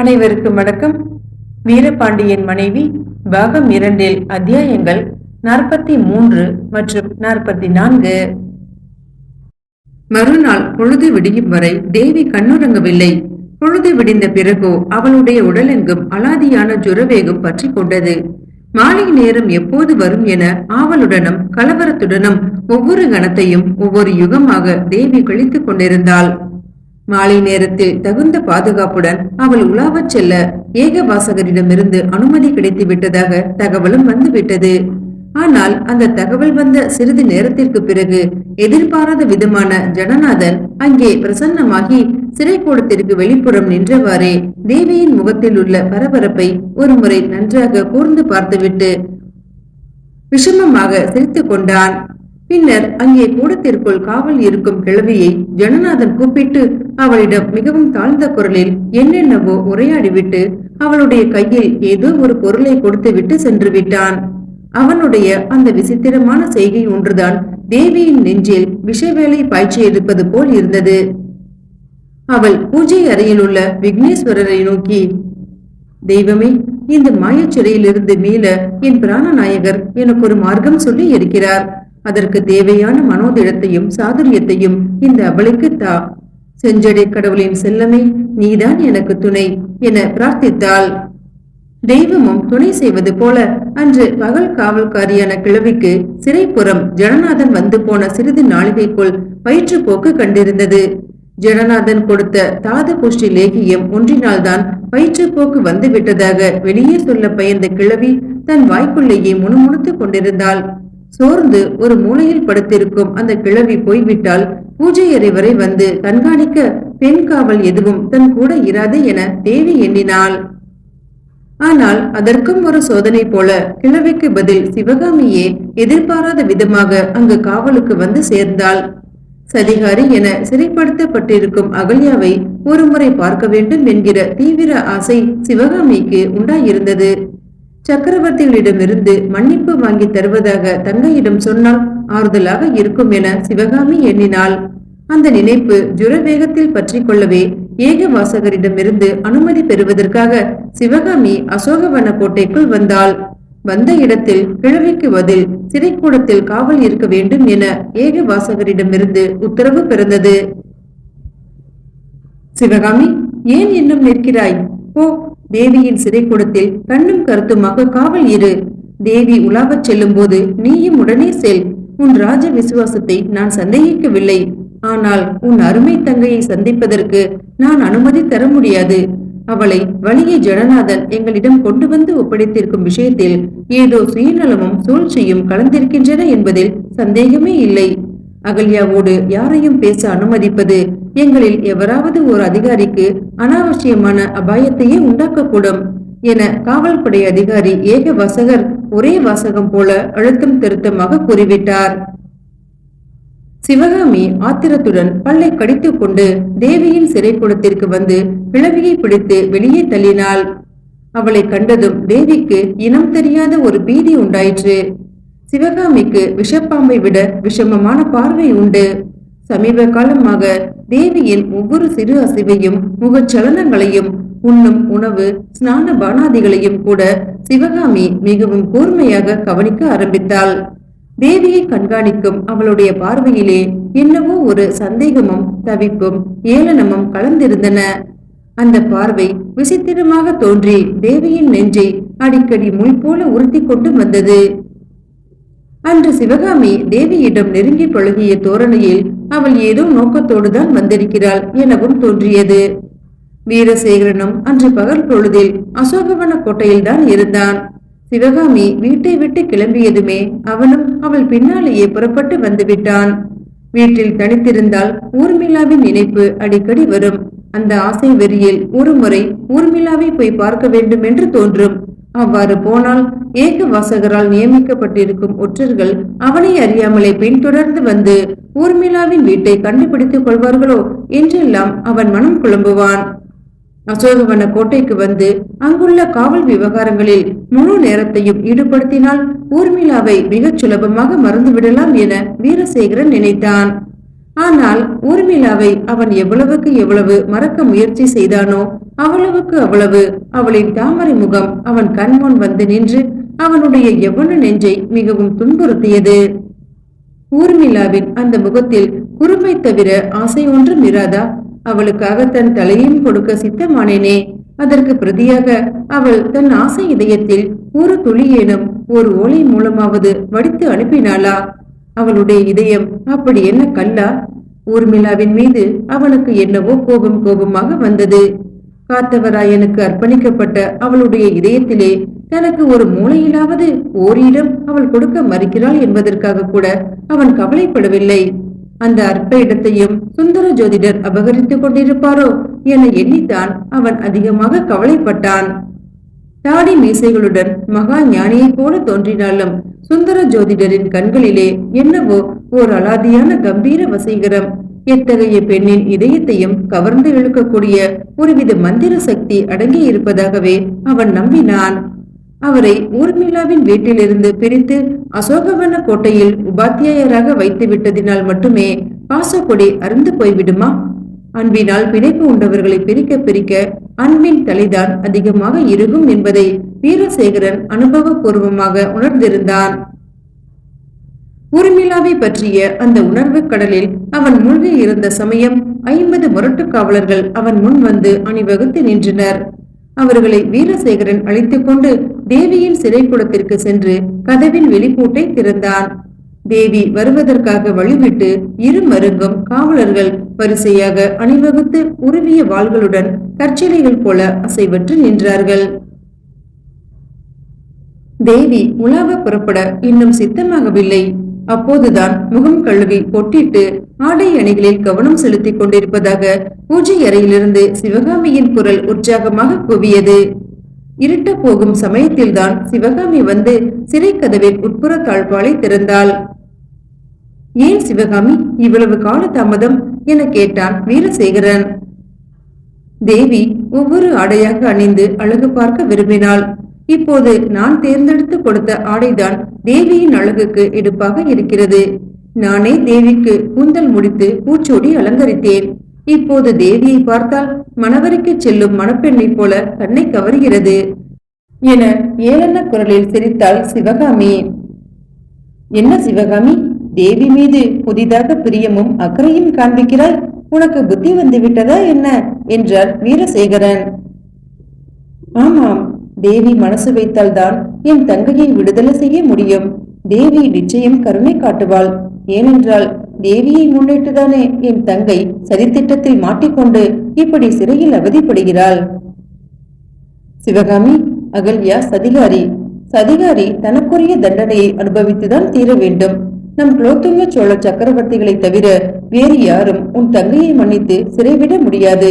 அனைவருக்கும் வணக்கம். வீரபாண்டியன் மனைவி பாகம் இரண்டில் அத்தியாயங்கள் நாற்பத்தி மூன்று மற்றும் நாற்பத்தி நான்கு. மறுநாள் பொழுது விடியும் வரை தேவி கண்ணுறங்கவில்லை. பொழுது விடிந்த பிறகோ அவளுடைய உடலெங்கும் அலாதியான ஜுரவேகம் பற்றி கொண்டது. மாலை நேரம் எப்போது வரும் என ஆவலுடனும் கலவரத்துடனும் ஒவ்வொரு கணத்தையும் ஒவ்வொரு யுகமாக தேவி கழித்துக் கொண்டிருந்தாள். மாலை நேரத்தில் தகுந்த பாதுகாப்புடன் அவள் உலாவச் செல்ல ஏகவாசகரிடமிருந்து அனுமதி கிடைத்து விட்டதாக தகவலும் வந்துவிட்டது. ஆனால் அந்த தகவல் வந்த சிறிது நேரத்திற்கு பிறகு எதிர்பாராத விதமான ஜனநாதன் அங்கே பிரசன்னமாகி சிறைக்கூடத்திற்கு வெளிப்புறம் நின்றவாறே தேவியின் முகத்தில் உள்ள பரபரப்பை ஒருமுறை நன்றாக கூர்ந்து பார்த்துவிட்டு விஷமமாக சிரித்து கொண்டான். பின்னர் அங்கே கூடத்திற்குள் காவல் இருக்கும் கிழவியை ஜனநாதன் கூப்பிட்டு அவளிடம் மிகவும் தாழ்ந்த குரலில் என்னென்னவோ உரையாடிவிட்டு அவளுடைய கையில் ஏதோ ஒரு பொருளை கொடுத்துவிட்டு சென்று விட்டான். அவனுடைய அந்த விசித்திரமான செய்கை ஒன்றுதான் தேவியின் நெஞ்சில் விஷவேலை பாய்ச்சி இருப்பது போல் இருந்தது. அவள் பூஜை அறையில் உள்ள விக்னேஸ்வரரை நோக்கி தெய்வமே இந்த மாயச்சிறையிலிருந்து மீள என் பிராணநாயகர் எனக்கு ஒரு மார்க்கம் சொல்லி இருக்கிறார். அதற்கு தேவையான மனோதிடத்தையும் சாதுரியத்தையும் இந்த அவளுக்கு தா. செஞ்சடை கடவுளின் செல்லமே நீதான் எனக்கு துணை என பிரார்த்தித்தாள். தெய்வமும் துணை செய்வது போல அன்று பகல் காவல்காரியான கிழவிக்கு சிறைப்புறம் ஜனநாதன் வந்து போன சிறிது நாளிகைக்குள் வயிற்றுப்போக்கு கண்டிருந்தது. ஜனநாதன் கொடுத்த தாது புஷ்டி லேகியம் ஒன்றினால்தான் வயிற்றுப்போக்கு வந்து விட்டதாக வெளியே சொல்ல பயந்த கிழவி தன் வாய்க்குள்ளேயே முணுமுணுத்துக் கொண்டிருந்தாள். சோர்ந்து ஒரு மூலையில் படுத்திருக்கும் அந்த கிழவி போய்விட்டால் பூஜை அறை வரை வந்து கண்காணிக்க பெண் காவல் எதுவும் தன் கூட இராது என தேவி எண்ணினாள். ஆனால் அதற்கும் ஒரு சோதனை போல கிழவிக்கு பதில் சிவகாமியே எதிர்பாராத விதமாக அங்கு காவலுக்கு வந்து சேர்ந்தாள். சதிகாரி என சிறைப்படுத்தப்பட்டிருக்கும் அகல்யாவை ஒருமுறை பார்க்க வேண்டும் என்கிற தீவிர ஆசை சிவகாமிக்கு உண்டாயிருந்தது. சக்கரவர்த்திகளிடமிருந்து மன்னிப்பு வாங்கி தருவதாக தங்கையிடம் சொன்னால் ஆறுதலாக இருக்கும் என சிவகாமி எண்ணினாள். அந்த நினைப்பு ஜுர வேகத்தில் பற்றி கொள்ளவே ஏக வாசகரிடமிருந்து அனுமதி பெறுவதற்காக சிவகாமி அசோகவன கோட்டைக்குள் வந்தாள். வந்த இடத்தில் கிழவிக்கு பதில் சிறைக்கூடத்தில் காவல் இருக்க வேண்டும் என ஏக வாசகரிடமிருந்து உத்தரவு பிறந்தது. சிவகாமி ஏன் இன்னும் நிற்கிறாய்? போ தேவியின் சிறைக்கூடத்தில் கண்ணும் கருத்துமாக காவல் இரு. தேவி உலாவச் செல்லும் போது நீயும் உடனே செல். உன் ராஜ விசுவாசத்தை நான் சந்தேகிக்கவில்லை. ஆனால் உன் அருமை தங்கையை சந்திப்பதற்கு நான் அனுமதி தர முடியாது. அவளை வழியை ஜனநாதன் எங்களிடம் கொண்டு வந்து ஒப்படைத்திருக்கும் விஷயத்தில் ஏதோ சுயநலமும் சூழ்ச்சியும் கலந்திருக்கின்றன என்பதில் சந்தேகமே இல்லை. அகல்யாவோடு யாரையும் பேச அனுமதிப்பது எங்களில் எவராவது ஒரு அதிகாரிக்கு அனாவசியமான அபாயத்தையே உண்டாக்கக்கூடும் என காவல்படை அதிகாரி ஏக வாசகர் ஒரே வாசகம் போல அழுத்தம் திருத்தமாக கூறிவிட்டார். சிவகாமி ஆத்திரத்துடன் பல்லை கடித்துக் கொண்டு தேவியின் சிறைக்கூடத்திற்கு வந்து கிழவியை பிடித்து வெளியே தள்ளினாள். அவளை கண்டதும் தேவிக்கு இனம் தெரியாத ஒரு பீதி உண்டாயிற்று. சிவகாமிக்கு விஷப்பாம்பை விட விஷமமான பார்வை உண்டு. சமீப காலமாக தேவியின் ஒவ்வொரு சிறு அசைவையும் முகச்சலனங்களையும் உண்ணும் உணவு ஸ்நான பானாதிகளையும் கூட சிவகாமி மிகவும் கூர்மையாக கவனிக்க ஆரம்பித்தாள். தேவியை கண்காணிக்கும் அவளுடைய பார்வையிலே என்னவோ ஒரு சந்தேகமும் தவிப்பும் ஏளனமும் கலந்திருந்தன. அந்த பார்வை விசித்திரமாக தோன்றி தேவியின் நெஞ்சை அடிக்கடி முள் போல உறுத்தி கொண்டு வந்தது. அன்று சிவகாமி தேவியிடம் நெருங்கி பழகிய தோரணையில் அவள் ஏதோ நோக்கத்தோடு தான் வந்திருக்கிறாள் எனவும் தோன்றியது. வீரசேகரனும் அன்று பகல் பொழுதில் அசோகவன கோட்டையில்தான் இருந்தான். சிவகாமி வீட்டை விட்டு கிளம்பியதுமே அவனும் அவள் பின்னாலேயே புறப்பட்டு வந்துவிட்டான். வீட்டில் தனித்திருந்தால் ஊர்மிளாவின் நினைப்பு அடிக்கடி வரும். அந்த ஆசை வெறியில் ஒரு முறை ஊர்மிளாவை போய் பார்க்க வேண்டும் என்று தோன்றும். அவ்வாறு போனால் ஏக வாசகரால் நியமிக்கப்பட்டிருக்கும் ஒற்றர்கள் அவனை அறியாமலே பின்தொடர்ந்து வந்து ஊர்மிளாவின் வீட்டை கண்டுபிடித்துக் கொள்வார்களோ என்றெல்லாம் அவன் மனம் குழம்புவான். அசோகவன கோட்டைக்கு வந்து அங்குள்ள காவல் விவகாரங்களில் முழு நேரத்தையும் ஈடுபடுத்தினால் ஊர்மிளாவை மிகச் சுலபமாக மறந்துவிடலாம் என வீரசேகரன் நினைத்தான். ஆனால் ஊர்மிளாவை அவன் எவ்வளவுக்கு எவ்வளவு மறக்க முயற்சி செய்தானோ அவ்வளவுக்கு அவ்வளவு. அவளின் தாமரை முகம் அவன் கண்முன் வந்து நின்று அவனுடைய எவ்வளவு நெஞ்சை மிகவும் துன்புறுத்தியது. ஊர்மிளாவின் அந்த முகத்தில் குறுமை தவிர ஆசை ஒன்றும் இராதா? அவளுக்காக தன் தலையும் கொடுக்க சித்தமானேனே. அதற்கு பிரதியாக அவள் தன் ஆசை இதயத்தில் ஒரு துளியேனும் ஒரு ஓலை மூலமாவது வடித்து அனுப்பினாளா? அவளுடைய இதயம் அப்படி என்ன கல்லா? ஊர்மிளாவின் மீது அவனுக்கு என்னவோ கோபம் கோபமாக வந்தது. காத்தவராயனுக்கு அர்ப்பணிக்கப்பட்ட அவளுடைய இதயத்திலே தனக்கு ஒரு மூலையிலாவது ஓரிடம் அவள் கொடுக்க மறுக்கிறாள் என்பதற்காக கூட அவன் கவலைப்படவில்லை. அந்த அற்ப இடத்தையும் சுந்தர ஜோதிடர் அபகரித்துக் கொண்டிருப்பாரோ என எண்ணித்தான் அவன் அதிகமாக கவலைப்பட்டான். தாடி மீசைகளுடன் மகா ஞானியைப் போல தோன்றினாலும் சுந்தர ஜோதிடரின் கண்களிலே என்னவோ ஓர் அலாதியான கம்பீர வசீகரம் எத்தகைய பெண்ணின் இதயத்தையும் கவர்ந்து இழுக்கக்கூடிய ஒருவித மந்திர சக்தி அடங்கி இருப்பதாகவே அவன் நம்பினான். அவரை ஊர்மிளாவின் வீட்டிலிருந்து பிரித்து அசோகவன கோட்டையில் உபாத்தியாயராக வைத்து விட்டதினால் மட்டுமே பாசக்கொடி அருந்து போய்விடுமா? அன்பினால் பிணைப்பு உண்டவர்களை பிரிக்க பிரிக்க அன்பின் தலைதான் அதிகமாக இருக்கும் என்பதை வீரசேகரன் அனுபவபூர்வமாக உணர்ந்திருந்தான். ஊர்மிளாவை பற்றிய அந்த உணர்வு கடலில் அவன் மூழ்கி இருந்த சமயம் ஐம்பது முரட்டு காவலர்கள் அவன் முன் வந்து அணிவகுத்து நின்றனர். அவர்களை வீரசேகரன் அழைத்துக் கொண்டு தேவியின் சிறைக்குடத்திற்கு சென்று கதவின் வெளிப்பூட்டை திறந்தான். தேவி வருவதற்காக வழிவிட்டு இரு மருங்கும் காவலர்கள் வரிசையாக அணிவகுத்து உருவிய வாள்களுடன் கற்சிலைகள் போல அசைவற்று நின்றார்கள். தேவி உலாவ புறப்பட இன்னும் சித்தமாகவில்லை. அப்போதுதான் முகம் கழுவி பொட்டிட்டு ஆடை அணிகளில் கவனம் செலுத்திக் கொண்டிருப்பதாக பூஜை அறையிலிருந்து சிவகாமியின் குரல் உற்சாகமாக குவியது. இருட்ட போகும் சமயத்தில்தான் சிவகாமி வந்து சிறை கதவின் உட்புற தாழ்பாலை திறந்தாள். ஏன் சிவகாமி இவ்வளவு கால தாமதம் என கேட்டான் வீரசேகரன். தேவி ஒவ்வொரு ஆடையாக அணிந்து அழகு பார்க்க விரும்பினாள். இப்போது நான் தேர்ந்தெடுத்து கொடுத்த ஆடைதான் தேவியின் அழகுக்கு எடுப்பாக இருக்கிறது. நானே தேவிக்கு கூந்தல் முடித்து பூச்சோடி அலங்கரித்தேன். இப்போது தேவியை பார்த்தால் மணவரைக்கு செல்லும் மணப்பெண்ணைப் போல கண்ணை கவருகிறது. என ஏளன குரலில் சிரித்தாள் சிவகாமி. என்ன சிவகாமி? தேவி மீது புதிதாக பிரியமும் அக்கறையும் காண்பிக்கிறாய். உனக்கு புத்தி வந்து விட்டதா என்ன? என்றார் வீரசேகரன். ஆமாம் தேவி மனசு வைத்தால்தான் என் தங்கையை விடுதலை செய்ய முடியும். தேவி நிச்சயம் கருணை காட்டுவாள். ஏனென்றால் தேவியை முன்னிட்டுதானே என் தங்கை சதித்திட்டத்தில் மாட்டிக்கொண்டு இப்படி சிறையில் அவதிப்படுகிறாள். சிவகாமி அகல்யா சதிகாரி. சதிகாரி தனக்குரிய தண்டனையை அனுபவித்துதான் தீர வேண்டும். நம் குலோத்துங்க சோழ சக்கரவர்த்திகளை தவிர வேறு யாரும் உன் தங்கையை மன்னித்து சிறைவிட முடியாது.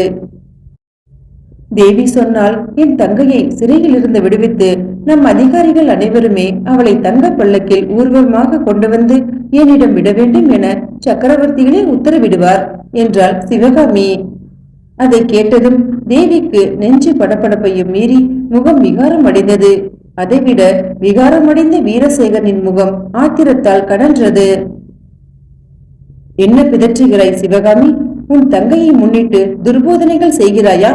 தேவி சொன்னால் என் தங்கையை சிறையில் இருந்து விடுவித்து நம் அதிகாரிகள் அனைவருமே அவளை தங்க பள்ளக்கில் ஊர்வமாக கொண்டு வந்து என்னிடம் விட வேண்டும் என சக்கரவர்த்திகளே உத்தரவிடுவார் என்றாள் சிவகாமி. அதை கேட்டதும் தேவிக்கு நெஞ்சு படப்படப்பையும் மீறி முகம் விகாரம் அடைந்தது. அதைவிட விகாரமடைந்த வீரசேகரனின் முகம் ஆத்திரத்தால் கடன்றது என்ன பிதற்றுகிறாய் சிவகாமி? உன் தங்கையை முன்னிட்டு துர்போதனைகள் செய்கிறாயா?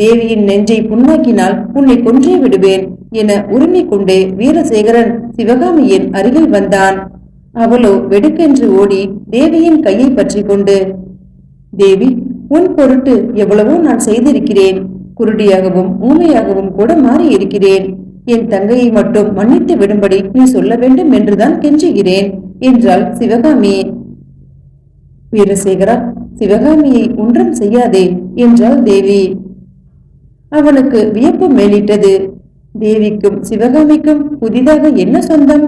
தேவியின் நெஞ்சை புண்ணாக்கினால் உன்னை கொன்றே விடுவேன் என உரிமை கொண்டே வீரசேகரன் சிவகாமியின் அருகில் வந்தான். அவளோ வெடுக்கென்று ஓடி தேவியின் கையை பற்றி கொண்டு தேவி உன் பொருட்டு எவ்வளவோ நான் செய்திருக்கிறேன். குருடியாகவும் ஊமையாகவும் கூட மாறி இருக்கிறேன் என் தங்கையை மட்டும் மன்னித்து விடும்படி நீ சொல்ல வேண்டும் என்றுதான் கெஞ்சுகிறேன் என்றாள் சிவகாமி. வீரசேகரா சிவகாமியை ஒன்றும் செய்யாதே என்றாள் தேவி. அவனுக்கு வியப்பு மேலிட்டது. தேவிக்கும் சிவகாமிக்கும் புதிதாக என்ன சொந்தம்?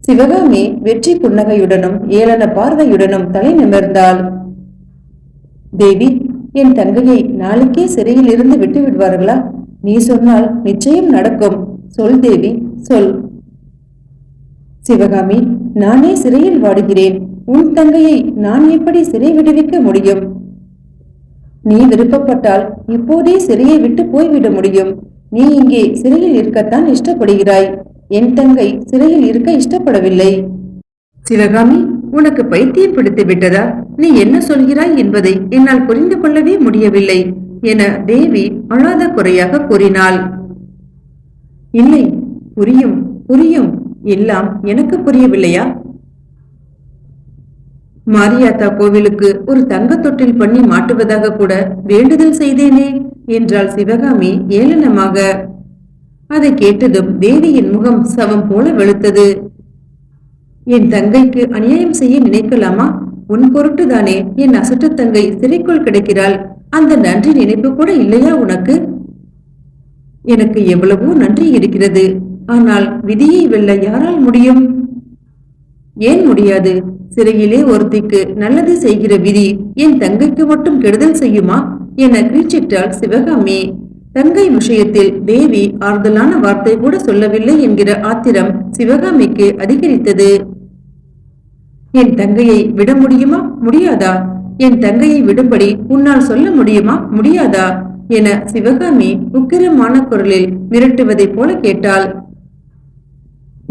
சிவகாமி வெற்றி புன்னகையுடனும் ஏளன பார்வையுடனும் தலை நிமிர்ந்தாள். தேவி என் தங்கையை நாளைக்கே சிறையில் இருந்து விட்டு விடுவார்களா? நீ சொன்னால் நிச்சயம் நடக்கும். சொல் தேவி சொல். சிவகாமி நானே சிறையில் வாடுகிறேன். உன் தங்கையை நான் எப்படி சிறை விடுவிக்க முடியும்? நீ விருப்பப்பட்டால் இப்போதே சிறையை விட்டு போய்விட முடியும். நீ இங்கே சிறையில் இருக்கத்தான் இஷ்டப்படுகிறாய். என் தங்கை சிறையில் இருக்க இஷ்டப்படவில்லை. சிவகாமி உனக்கு பைத்தியம் பிடித்து விட்டதா? நீ என்ன சொல்கிறாய் என்பதை என்னால் புரிந்து கொள்ளவே முடியவில்லை என தேவி அழாத குறையாக கூறினாள். இல்லை புரியும் புரியும். எல்லாம் எனக்கு புரியவில்லையா? மாரியாத்தா கோவிலுக்கு ஒரு தங்க தொட்டில் பண்ணி மாட்டுவதாக கூட வேண்டுதல் செய்தேனே என்றாள் சிவகாமி ஏளனமாக. அதை கேட்டதும் தேவியின் முகம் சவம் போல வெளுத்தது. என் தங்கைக்கு அநியாயம் செய்ய நினைக்கலாமா? உன் பொருட்டுதானே. என் அசட்டு தங்கை சிறைக்குள் கிடைக்கிறாள். அந்த நன்றி நினைப்பு கூட இல்லையா உனக்கு? எனக்கு எவ்வளவோ நன்றி இருக்கிறது. ஆனால் விதியை வெல்ல யாரால் முடியும்? ஏன் முடியாது? சிறையிலே ஒருத்திக்கு நல்லது செய்கிற விதி என் தங்கைக்கு மட்டும் கெடுதல் செய்யுமா? என கிரீச்சிட்டாள் சிவகாமி. தங்கை விஷயத்தில் தேவி ஆறுதலான வார்த்தை கூட சொல்லவில்லை என்கிற ஆத்திரம் சிவகாமிக்கு அதிகரித்தது. என் தங்கையை விட முடியுமா? முடியாதா? என் தங்கையை விடும்படி உன்னால் சொல்ல முடியுமா? முடியாதா? என சிவகாமி உக்கிரமான குரலில் மிரட்டுவதைப் போல கேட்டாள்.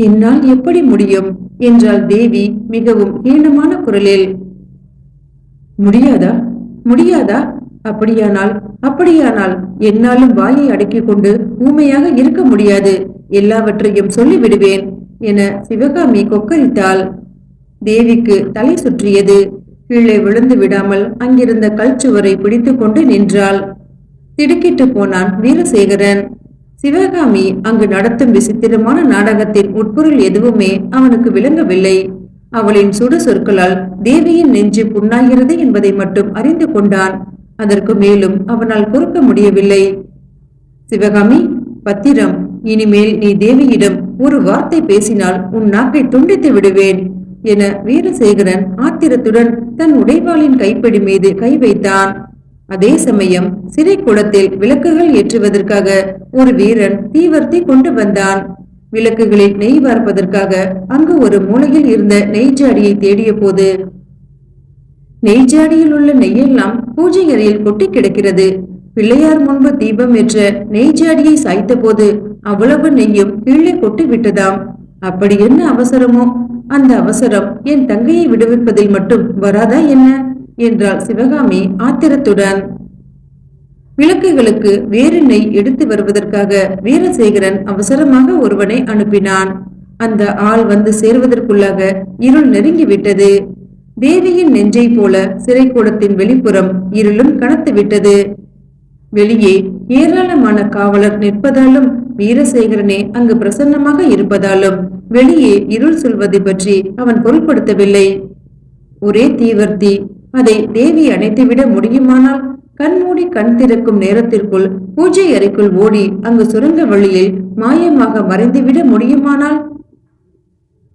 என்னால் எப்படி முடியும்? என்றாள் தேவி மிகவும் ஈனமான குரலில். முடியாதா? முடியாதா? அப்படியானால் அப்படியானால் என்னாலும் வாயை அடக்கிக் கொண்டு ஊமையாக இருக்க முடியாது. எல்லாவற்றையும் சொல்லிவிடுவேன் என சிவகாமி கொக்கரித்தாள் தேவிக்கு தலை சுற்றியது. கீழே விழுந்து விடாமல் அங்கிருந்த கல் சுவரை கொண்டு நின்றாள். திடுக்கிட்டு போனான் வீரசேகரன். சிவகாமி அங்கு நடத்தும் விசித்திரமான நாடகத்தின் உட்பொருள் எதுவுமே அவனுக்கு விளங்கவில்லை. அவளின் சுடு சொற்களால் தேவியின் நெஞ்சு புண்ணாகிறது என்பதை மட்டும் அறிந்து கொண்டான். அதற்கு மேலும் அவனால் பொறுக்க முடியவில்லை. சிவகாமி பத்திரம் இனிமேல் நீ தேவியிடம் ஒரு வார்த்தை பேசினால் உன் நாக்கை துண்டித்து விடுவேன் என வீரசேகரன் ஆத்திரத்துடன் தன் உடைவாளின் கைப்பிடி மீது கை வைத்தான். அதே சமயம் சிறை குளத்தில் விளக்குகள் ஏற்றுவதற்காக ஒரு வீரன் தீவர்த்தி கொண்டு வந்தான். விளக்குகளில் நெய் வார்ப்பதற்காக அங்கு ஒரு மூலையில் இருந்த நெய்ஜாடியை தேடிய போது நெய் ஜாடியில் உள்ள நெய்யெல்லாம் பூஜை அறையில் கொட்டி கிடக்கிறது. பிள்ளையார் முன்பு தீபம் ஏற்ற நெய் ஜாடியை சாய்த்த போது அவ்வளவு நெய்யும் கீழே கொட்டி விட்டதாம். அப்படி என்ன அவசரமோ? அந்த அவசரம் என் தங்கையை விடுவிப்பதில் மட்டும் வராதா என்ன? என்றாள் சிவகாமி ஆத்திரத்துடன். விளக்குகளுக்கு வேறு நெய் எடுத்து வருவதற்காக வீரசேகரன் அவசரமாக ஒருவனை அனுப்பினான். அந்த ஆள் வந்து சேர்வதற்குள்ளாக இருள் நெருங்கிவிட்டது தேவியின் நெஞ்சை போல சிறை கூடத்தின் வெளிப்புறம் இருளும் கனத்து விட்டது. வெளியே ஏராளமான காவலர் நிற்பதாலும் வீரசேகரனே அங்கு பிரசன்னமாக இருப்பதாலும் வெளியே இருள் சொல்வதை பற்றி அவன் பொருட்படுத்தவில்லை. ஒரே தீவர்த்தி அதை தேவி அணைத்துவிட முடியுமானால் கண்மூடி கண் திறக்கும் நேரத்திற்குள் பூஜை அறைக்குள் ஓடி அங்கு சுரங்க வழியில் மாயமாக மறைந்துவிட முடியுமானால்?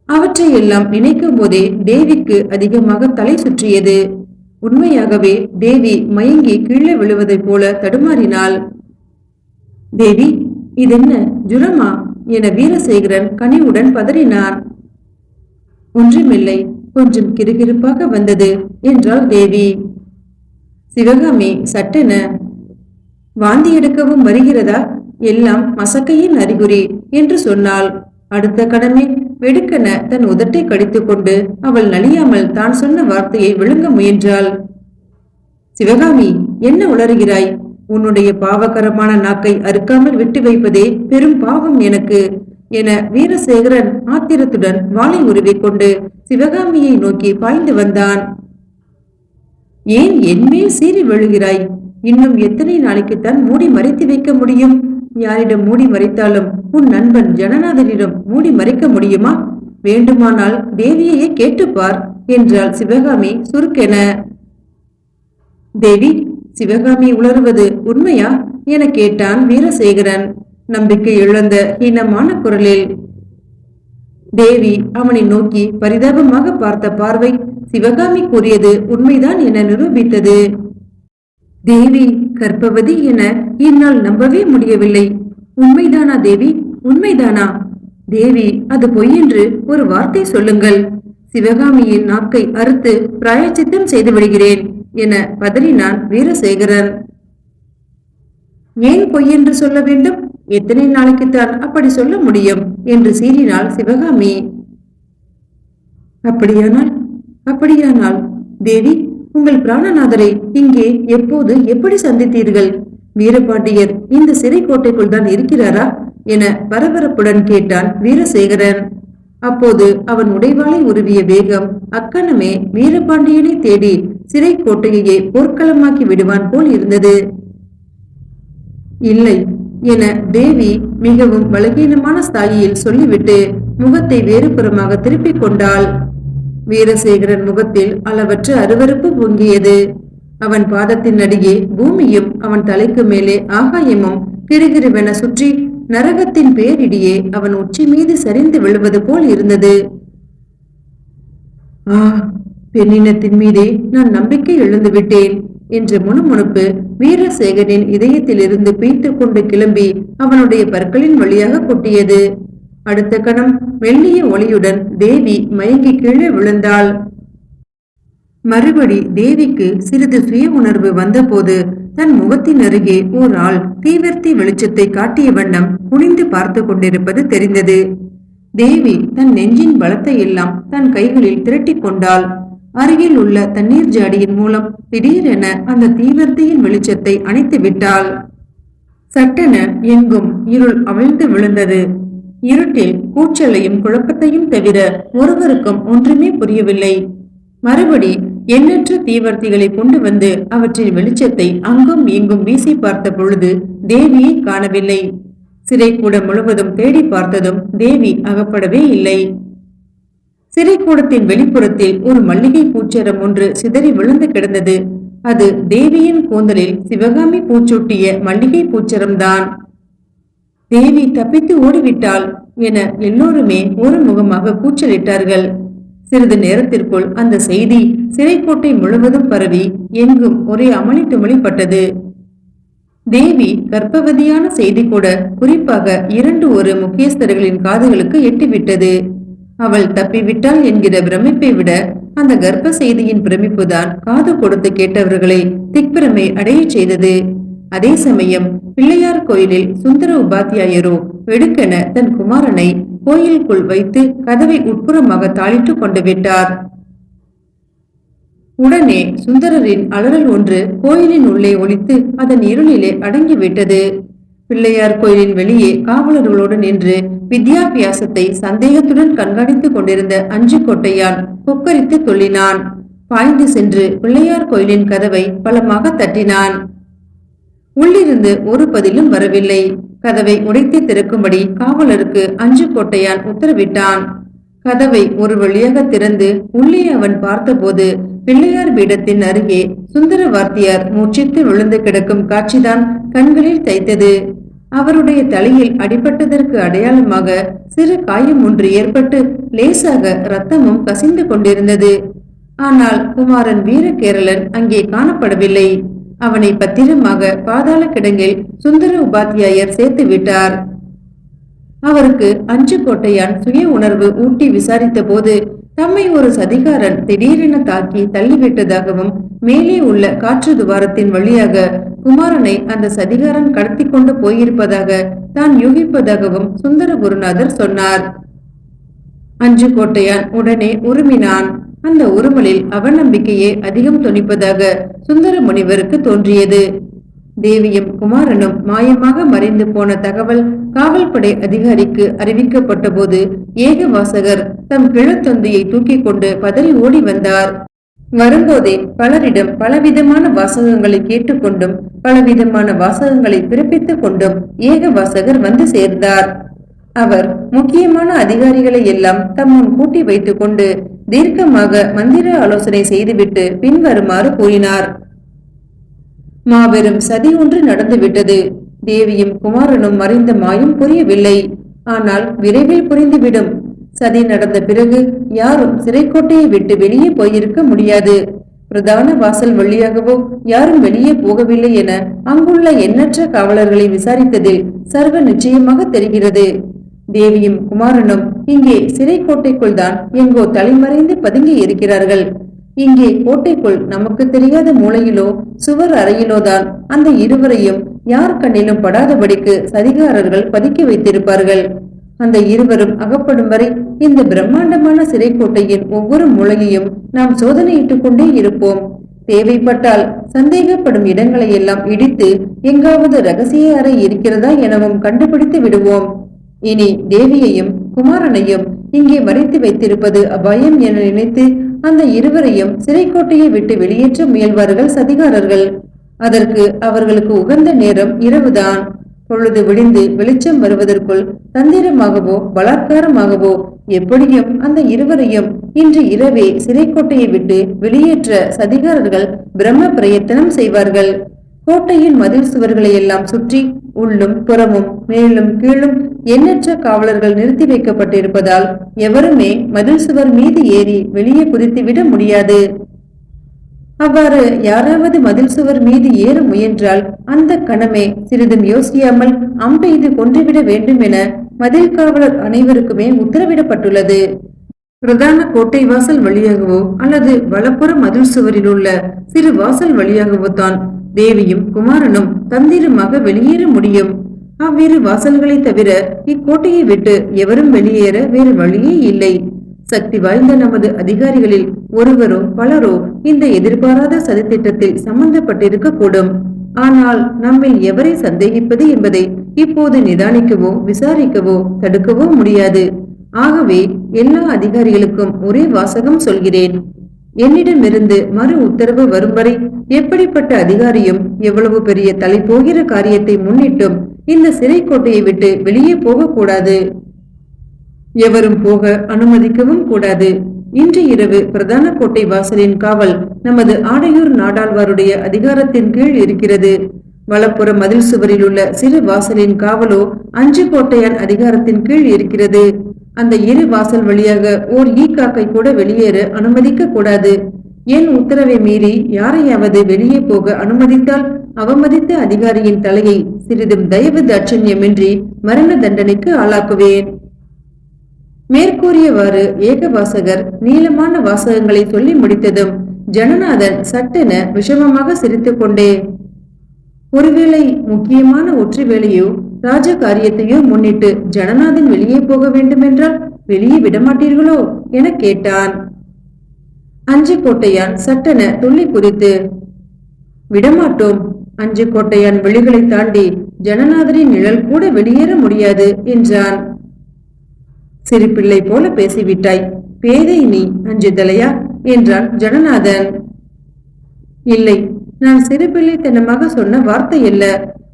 அவற்றை எல்லாம் நினைக்கும் போதே தேவிக்கு அதிகமாக தலை சுற்றியது. உண்மையாகவே தேவி மயங்கி கீழே விழுவதைப் போல தடுமாறினாள். தேவி இதென்ன? ஜுரமா? என வீரசேகரன் கனிவுடன் பதறினார் ஒன்றுமில்லை. கொஞ்சம் கிருகிருப்பாக வந்தது என்றாள் தேவி. சிவகாமி சட்டென வாந்தி எடுக்கவும் வருகிறதா? எல்லாம் மசக்கையின் அறிகுறி என்று சொன்னாள். அடுத்த கடமை வெடுக்கென தன் உதட்டை கடித்துக் கொண்டு அவள் நலியாமல் தான் சொன்ன வார்த்தையை விழுங்க முயன்றாள். சிவகாமி என்ன உளறுகிறாய்? உன்னுடைய பாவகரமான நாக்கை அறுக்காமல் விட்டு வைப்பதே பெரும் பாவம் எனக்கு. என வீரசேகரன் ஆத்திரத்துடன் வாளை உருவிக்கொண்டு சிவகாமியை நோக்கி பாய்ந்து வந்தான். ஏன் என்மேல் சீறி விழுகிறாய்? இன்னும் எத்தனை நாளைக்குத்தான் மூடி மறைத்து வைக்க முடியும்? யாரிடம் மூடி மறைத்தாலும் உன் நண்பன் ஜனநாதனிடம் மூடி மறைக்க முடியுமா? வேண்டுமானால் தேவியையே கேட்டுப்பார் என்றாள் சிவகாமி சுருக்கென. தேவி சிவகாமி உளறுவது உண்மையா? என கேட்டான் வீரசேகரன். நம்பிக்கை இழந்த ஹீனமான குரலில் தேவி அவனை நோக்கி பரிதாபமாக பார்த்த பார்வை சிவகாமி கூறியது உண்மைதான் என நிரூபித்தது. தேவி கர்ப்பவதி என என்னால் நம்பவே முடியவில்லை. உண்மைதானா தேவி? உண்மைதானா? தேவி அது பொய் என்று ஒரு வார்த்தை சொல்லுங்கள். சிவகாமியின் நாக்கை அறுத்து பிராயச்சித்தம் செய்து விடுகிறேன் என பதறினான் வீரசேகரன். ஏன் பொய் என்று சொல்ல வேண்டும்? எத்தனை நாளைக்குத்தான் அப்படி சொல்ல முடியும்? என்று சீறினாள் சிவகாமி. அப்படியானால் அப்படியானால் தேவி உங்கள் பிராணநாதரை இங்கே எப்போது எப்படி சந்தித்தீர்கள்? வீரபாண்டியர் இந்த சிறை கோட்டைக்குள் தான் இருக்கிறாரா? என பரபரப்புடன் கேட்டான் வீரசேகரன். அப்போது அவன் உடைவாளை உருவிய வேகம் அக்கணமே வீரபாண்டியனை தேடி சிறை கோட்டையையே போர்க்களமாக்கி விடுவான் போல் இருந்தது. இல்லை என தேவி மிகவும் பலகீனமான ஸ்தாயியில் சொல்லிவிட்டு முகத்தை வேறுபுறமாக திருப்பிக் கொண்டாள். வீரசேகரன் முகத்தில் அளவற்ற அருவருப்பு பொங்கியது. அவன் பாதத்தின் அடியே பூமியும் அவன் தலைக்கு மேலே ஆகாயமும் கிருகிருவென சுற்றி நரகத்தின் பேரிடியே அவன் உச்சி மீது சரிந்து விழுவது போல் இருந்தது. ஆ பெண்ணினத்தின் மீதே நான் நம்பிக்கை இழந்து விட்டேன் என்ற முணுமுணுப்பு வீரசேகரின் இதயத்திலிருந்து பீய்த்துக் கொண்டு கிளம்பி அவனுடைய பற்களின் வழியாக கொட்டியது. அடுத்த கணம் மெல்லிய ஒளியுடன் தேவி மயங்கி கீழே விழுந்தாள். மறுபடி தேவிக்கு சிறிது சுய உணர்வு வந்தபோது தன் முகத்தின் அருகே ஓர் ஆள் தீவிர்த்தி வெளிச்சத்தை காட்டிய வண்ணம் குனிந்து பார்த்து கொண்டிருப்பது தெரிந்தது. தேவி தன் நெஞ்சின் பலத்தை எல்லாம் தன் கைகளில் திரட்டிக் கொண்டாள். அருகில் உள்ள தண்ணீர் ஜாடியின் மூலம் திடீரென அந்த தீவர்த்தியின் வெளிச்சத்தை அணைத்து விட்டாள். சட்டென எங்கும் இருள் அவிழ்ந்து விழுந்தது. இருட்டில் கூச்சலையும் குழப்பத்தையும் தவிர ஒருவருக்கும் ஒன்றுமே புரியவில்லை. மறுபடி எண்ணற்ற தீவர்த்திகளை கொண்டு வந்து அவற்றின் வெளிச்சத்தை அங்கும் இங்கும் வீசி பார்த்த பொழுது தேவியை காணவில்லை. சிறைக்கூட முழுவதும் தேடி பார்த்ததும் தேவி அகப்படவே இல்லை. சிறைக்கூடத்தின் வெளிப்புறத்தில் ஒரு மல்லிகை பூச்சரம் ஒன்று சிதறி விழுந்து கிடந்தது. அது தேவியின் கூந்தலில் சிவகாமி பூச்சூட்டிய மல்லிகை பூச்சரம்தான். தேவி தப்பித்து ஓடிவிட்டாள் என எல்லோருமே ஒரு முகமாக கூச்சலிட்டார்கள். சிறிது நேரத்திற்குள் அந்த செய்தி சிறைக்கோட்டை முழுவதும் பரவி எங்கும் ஒரே அமளி துமளிப்பட்டது தேவி கர்ப்பவதியான செய்தி கூட குறிப்பாக இரண்டு ஒரு முக்கியஸ்தர்களின் காதுகளுக்கு எட்டிவிட்டது. அவள் தப்பிவிட்டாள் என்கிற பிரமிப்பை விட அந்த கர்ப்ப செய்தியின் பிரமிப்புதான் காது கொடுத்து கேட்டவர்களை திக்பிரமை அடைய செய்தது. அதே சமயம் பிள்ளையார் கோயிலில் சுந்தர உபாத்தியாயரோ வெடுக்கென தன் குமாரனை கோயிலுக்குள் வைத்து கதவை உட்புறமாக தாளிட்டு கொண்டு விட்டார். உடனே சுந்தரரின் அலறல் ஒன்று கோயிலின் உள்ளே ஒழித்து அதன் இருளிலே அடங்கிவிட்டது. பிள்ளையார் கோயிலின் வெளியே காவலர்களோடு நின்று வித்யாபியாசத்தை சந்தேகத்துடன் கண்காணித்துக் கொண்டிருந்த அஞ்சு கோட்டையான் கொக்கரித்து துள்ளினான் பாய்ந்து சென்று பிள்ளையார் கோயிலின் கதவை பலமாக தட்டினான். உள்ளிருந்து ஒரு பதிலும் வரவில்லை. கதவை உடைத்து திறக்கும்படி காவலருக்கு அஞ்சு கோட்டையான் உத்தரவிட்டான். கதவை ஒரு வழியாக திறந்து உள்ளே அவன் பார்த்தபோது பிள்ளையார் பீடத்தின் அருகே சுந்தர வார்த்தியார் மூச்சித்து விழுந்து கிடக்கும் காட்சிதான் கண்களில் தைத்தது. அவருடைய தலையில் அடிபட்டதற்கு அடையாளமாக சிறு காயம் ஒன்று ஏற்பட்டு லேசாக ரத்தமும் கசிந்து கொண்டிருந்தது. ஆனால் குமாரன் வீரகேரளன் அங்கே காணப்படவில்லை. அவனை பத்திரமாக பாதாள கிடங்கில் சுந்தர உபாத்தியாயர் சேர்த்து விட்டார். அவருக்கு அஞ்சு கோட்டையான் சுய உணர்வு ஊட்டி விசாரித்த போது தம்மை ஒரு சதிகாரன் திடீரென தாக்கி தள்ளிவிட்டதாகவும் மேலே உள்ள காற்று துவாரத்தின் வழியாக குமாரனை அந்த சதிகாரன் கடத்தி கொண்டு போயிருப்பதாக தான் யூகிப்பதாகவும் சுந்தர குருநாதர் சொன்னார். அஞ்சு கோட்டையான் உடனே உருமினான். அந்த உருமலில் அவநம்பிக்கையே அதிகம் துணிப்பதாக சுந்தர முனிவருக்கு தோன்றியது. தேவியும் குமாரனும் மாயமாக மறைந்து போன தகவல் காவல்படை அதிகாரிக்கு அறிவிக்கப்பட்ட போது ஏகவாசகர் தம் கிழத்தொந்தியை தூக்கிக் கொண்டு பதறி ஓடி வந்தார். வரும்போதே பலரிடம் பலவிதமான வாசகங்களை கேட்டுக்கொண்டும் பலவிதமான வாசகங்களை பிறப்பித்துக் கொண்டும் ஏகவாசகர் வந்து சேர்ந்தார். அவர் முக்கியமான அதிகாரிகளை எல்லாம் தம்முன் கூட்டி வைத்துக் கொண்டு தீர்க்கமாக மந்திர ஆலோசனை செய்துவிட்டு பின்வருமாறு கூறினார். மாபெரும் சதி ஒன்று நடந்துவிட்டது. தேவியும் குமாரனும் மறைந்த மாயம் புரியவில்லை. ஆனால் விரைவில் புரிந்துவிடும். சதி நடந்த பிறகு யாரும் சிறைக்கோட்டையை விட்டு வெளியே போயிருக்க முடியாது. பிரதான வாசல் வழியாகவோ யாரும் வெளியே போகவில்லை என அங்குள்ள எண்ணற்ற காவலர்களை விசாரித்ததில் சர்வ நிச்சயமாக தெரிகிறது. தேவியும் குமாரனும் இங்கே சிறைக்கோட்டைக்குள் தான் எங்கோ தலைமறைந்து பதுங்கி இருக்கிறார்கள். இங்கே கோட்டைக்குள் நமக்கு தெரியாத மூலையிலோ சுவர் அறையிலோ தான் அந்த இருவரையும் யார் கண்ணிலும் படாதபடிக்கு சதிகாரர்கள் பதுக்கி வைத்திருப்பார்கள். அந்த இருவரும் அகப்படும் வரை இந்த பிரம்மாண்டமான சிறை கோட்டையின் ஒவ்வொரு மூலையையும் நாம் சோதனையிட்டுக் கொண்டே இருப்போம். தேவைப்பட்டால் சந்தேகப்படும் இடங்களை எல்லாம் இடித்து எங்காவது ரகசிய அறை இருக்கிறதா எனவும் கண்டுபிடித்து விடுவோம். இனி தேவியையும் குமாரனையும் இங்கே மறைத்து வைத்திருப்பது அபாயம் என நினைத்து அந்த இருவரையும் சிறைக்கோட்டையை விட்டு வெளியேற்ற முயல்வார்கள் சதிகாரர்கள். அதற்கு அவர்களுக்கு உகந்த நேரம் இரவுதான். பொழுது விடிந்து வெளிச்சம் வருவதற்குள் தந்திரமாகவோ பலாத்காரமாகவோ எப்படியும் அந்த இருவரையும் இன்று இரவே சிறைக்கோட்டையை விட்டு வெளியேற்ற சதிகாரர்கள் பிரம்ம பிரயத்தனம் செய்வார்கள். கோட்டையின் மதில் சுவர்களை எல்லாம் சுற்றி உள்ளும் புறமும் மேலும் கீழும் எண்ணற்ற காவலர்கள் நிறுத்தி வைக்கப்பட்டிருப்பதால் எவருமே மதில் சுவர் மீது ஏறி வெளியே குதித்துவிட முடியாது. அவ்வாறு யாராவது மதில் சுவர் மீது ஏற முயன்றால் அந்த கணமே சிறிதும் யோசியாமல் அம்பெய்து கொன்றுவிட வேண்டும் என மதில் காவலர் அனைவருக்குமே உத்தரவிடப்பட்டுள்ளது. பிரதான கோட்டை வாசல் வழியாகவோ அல்லது வலப்புற மதில் சுவரில் உள்ள சிறு வாசல் வழியாகவோ தான் தேவியும் குமாரனும் தந்திரமாக வெளியேற முடியும். அவ்விரு வாசல்களை தவிர இக்கோட்டையை விட்டு எவரும் வெளியேற வேறு வழியே இல்லை. சக்தி வாய்ந்த நமது அதிகாரிகளில் ஒருவரோ பலரோ இந்த எதிர்பாராத சதித்திட்டத்தில் சம்பந்தப்பட்டிருக்க கூடும் ஆனால் நம்மில் எவரை சந்தேகிப்பது என்பதை இப்போது நிதானிக்கவோ விசாரிக்கவோ தடுக்கவோ முடியாது. ஆகவே எல்லா அதிகாரிகளுக்கும் ஒரே வாசகம் சொல்கிறேன். என்னிடமிருந்து மறு உத்தரவு வரும் வரை எப்படிப்பட்ட அதிகாரியும் எவ்வளவு பெரிய தலை போகிற காரியத்தை முன்னிட்டும் இந்த சிறை கோட்டையை விட்டு வெளியே போகக்கூடாது. எவரும் போக அனுமதிக்கவும் கூடாது. இன்று இரவு பிரதான கோட்டை வாசலின் காவல் நமது ஆடையூர் நாடாழ்வாருடைய அதிகாரத்தின் கீழ் இருக்கிறது. வலப்புற மதில் சுவரில் உள்ள சிறு வாசலின் காவலோ அஞ்சு கோட்டையான் அதிகாரத்தின் கீழ் இருக்கிறது. அந்த இரு வாசல் வழியாக ஓர் ஈ காக்கை கூட வெளியேற அனுமதிக்க கூடாது என் உத்தரவை மீறி யாரையாவது வெளியே போக அனுமதித்தால் அவமதித்த அதிகாரியின் தலையை சிறிதும் தயவு தாட்சண்யமின்றி மரண தண்டனைக்கு ஆளாக்குவேன். மேற்கூறியவாறு ஏக வாசகர் நீளமான வாசகங்களை சொல்லி முடித்ததும் ஜனநாதன் சட்டென விஷமமாக சிரித்துக் கொண்டே ஒருவேளை முக்கியமான ஒற்று வேலையோ ராஜ காரியத்தையும் முன்னிட்டு ஜனநாதன் வெளியே போக வேண்டுமென்றால் வெளியே விடமாட்டீர்களோ என கேட்டான். அஞ்சு கோட்டையான் சட்டென துள்ளி குறித்து விடமாட்டோம். அஞ்சு கோட்டையான் வெளிகளை தாண்டி ஜனநாதரின் நிழல் கூட வெளியேற முடியாது என்றான். சிறு பிள்ளை போல பேசிவிட்டாய். பேதை நீ அஞ்சுதலையா என்றான் ஜனநாதன். இல்லை. நான் சிறு பிள்ளைத்தனமாக சொன்ன வார்த்தை அல்ல.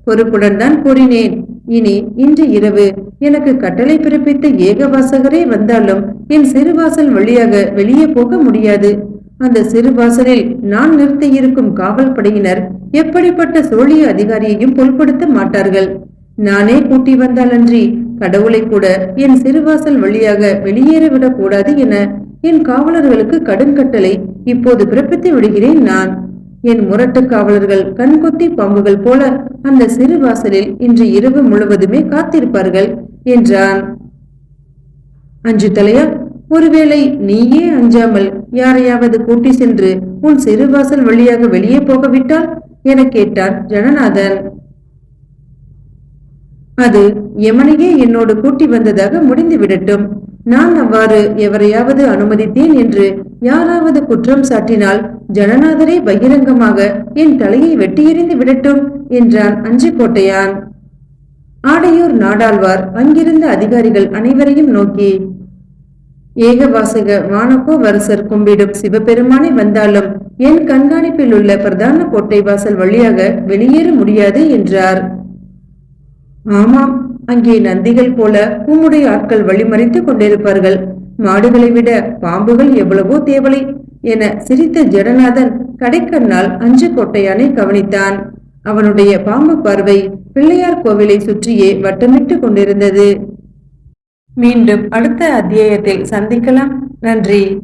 பொறுப்புடன் தான் கூறினேன். இனி இன்று இரவு எனக்கு கட்டளை பிறப்பித்த ஏகவாசகரே வந்தாலும் என் சிறுவாசல் வழியாக வெளியே போக முடியாது. அந்த சிறுவாசலில் நான் நிறுத்தியிருக்கும் காவல் படையினர் எப்படிப்பட்ட சோழிய அதிகாரியையும் பொருட்படுத்த மாட்டார்கள். நானே கூட்டி வந்தாலன்றி கடவுளை கூட என் சிறுவாசல் வழியாக வெளியேற விடக்கூடாது என என் காவலர்களுக்கு கடுங்கட்டளை இப்போது பிறப்பித்து விடுகிறேன் நான். என் முரட்டு காவலர்கள் கண்கொத்தி பாம்புகள் போல அந்த சிறு வாசலில் இன்று இரவு முழுவதுமே காத்திருப்பார்கள் என்றான். அஞ்சு தலையா ஒருவேளை நீயே அஞ்சாமல் யாரையாவது கூட்டி சென்று உன் சிறுவாசல் வழியாக வெளியே போகவிட்டால் என கேட்டான் ஜனநாதன். அது யமனையே என்னோடு கூட்டி வந்ததாக முடிந்து விடட்டும் நான் அவ்வாறு எவரையாவது அனுமதித்தேன் என்று யாராவது குற்றம் சாட்டினால் ஜனநாதரே பகிரங்கமாக என் தலையை வெட்டியெறிந்து விடட்டும் என்றான் அஞ்சிக்கோட்டையான் ஆடையூர் நாடாழ்வார் அங்கிருந்த அதிகாரிகள் அனைவரையும் நோக்கி ஏகவாசக வானகோ வரசர் கும்பிடும் சிவபெருமானை வந்தாலும் என் கண்காணிப்பில் உள்ள பிரதான கோட்டை வாசல் வழியாக வெளியேற முடியாது என்றார். ஆமாம் அங்கே நந்திகள் போல உம்முடைய ஆட்கள் வழிமறித்துக் கொண்டிருப்பார்கள். மாடுகளை விட பாம்புகள் எவ்வளவோ தேவலை என சிரித்த ஜெடநாதன் கடைக்கண்ணால் அஞ்சு கோட்டையானை கவனித்தான். அவனுடைய பாம்பு பார்வை பிள்ளையார் கோவிலை சுற்றியே வட்டமிட்டு கொண்டிருந்தது. மீண்டும் அடுத்த அத்தியாயத்தில் சந்திக்கலாம். நன்றி.